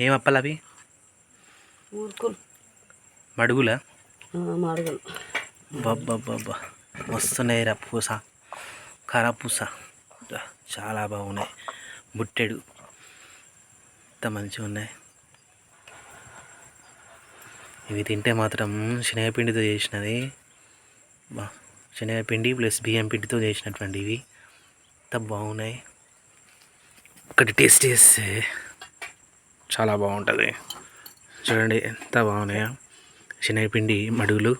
ఏం అప్పాలు అవి? ఊరుకులు. మడుగులా? మడుగులు. బాబ్బా వస్తున్నాయి రా పూస. కరపూస చాలా బాగున్నాయి. బుట్టెడు. ఎంత మంచిగా ఉన్నాయి. ఇవి తింటే మాత్రం శనగపిండితో చేసినది. బా శనగపిండి ప్లస్ బియ్యం పిండితో చేసినటువంటి ఇవి. ఎంత బాగున్నాయి. ఒకటి టేస్ట్ చేస్తే చాలా బాగుంటుంది. చూడండి ఎంత బాగున్నాయో. శనగపిండి మడుగులు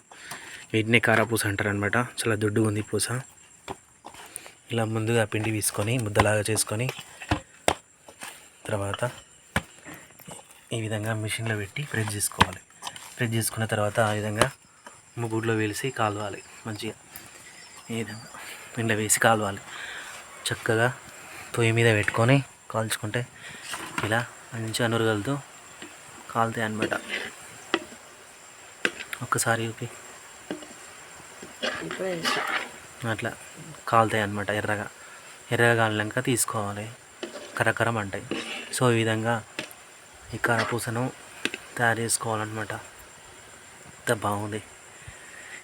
వీటిని కారపూస అంటారు అనమాట చాలా దొడ్డుగా ఉంది పూస. ఇలా ముందుగా పిండి తీసుకొని ముద్దలాగా చేసుకొని తర్వాత ఈ విధంగా మిషన్లో పెట్టి ప్రెస్ చేసుకోవాలి ప్రెస్ చేసుకున్న తర్వాత ఆ విధంగా ముగ్గుట్లో వేసి కాలవాలి. మంచిగా ఈ విధంగా పిండి వేసి కాలవాలి. చక్కగా పొయ్యి మీద పెట్టుకొని కాల్చుకుంటే ఇలా మంచిగా నురగలతో కాలుతాయి అన్నమాట. ఒక్కసారి ఊపి అట్లా కాలుతాయి అన్నమాట ఎర్రగా. ఎర్రగా కాలినాక తీసుకోవాలి. కరకరం అంటాయి. సో ఈ విధంగా ఈ కారపూసను తయారు చేసుకోవాలన్నమాట. ఎంత బాగుంది.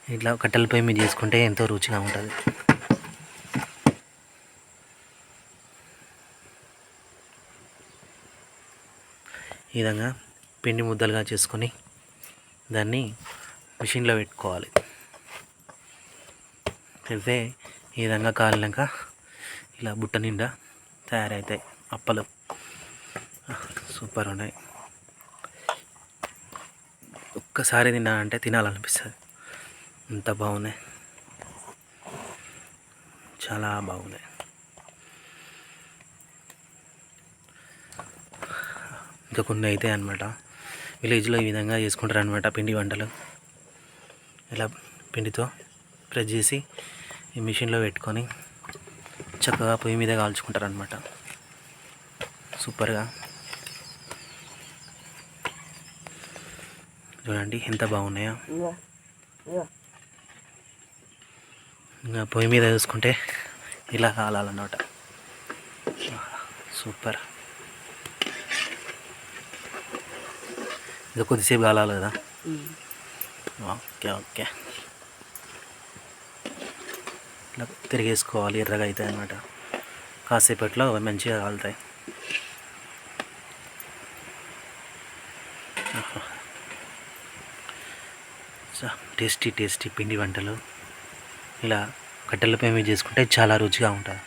ఇట్లా కట్టెల పొయ్యి మీద చేసుకుంటే ఎంతో రుచిగా ఉంటుంది. ఈ విధంగా పిండి ముద్దలుగా చేసుకొని దాన్ని మిషన్లో పెట్టుకోవాలి. పెడితే ఈ విధంగా కాలినాక ఇలా బుట్ట నిండా తయారవుతాయి అప్పలు. సూపర్ ఉన్నాయి. ఒక్కసారి తిన్నానంటే తినాలనిపిస్తుంది. అంత బాగున్నాయి. చాలా బాగున్నాయి. ఇంకా కొన్ని అయితే అనమాట విలేజ్లో ఈ విధంగా చేసుకుంటారు అనమాట పిండి వంటలు. ఇలా పిండితో ప్రెస్ చేసి ఈ మిషన్లో పెట్టుకొని చక్కగా పొయ్యి మీద కాల్చుకుంటారు అనమాట సూపర్గా. చూడండి ఎంత బాగున్నాయో. ఇంకా పొయ్యి మీద చూసుకుంటే ఇలా కాలాలన్నమాట. సూపర్. ఇంకా కొద్దిసేపు కాలాలి కదా. Okay okay. ఇట్లా తిరిగేసుకోవాలి ఎర్రగా అవుతాయి అన్నమాట. కాసేపట్లో అవి మంచిగా కాలుతాయి. టేస్టీ టేస్టీ పిండి వంటలు. ఇలా కట్టెలపై పొయ్యి మీద చేసుకుంటే చాలా రుచిగా ఉంటుంది.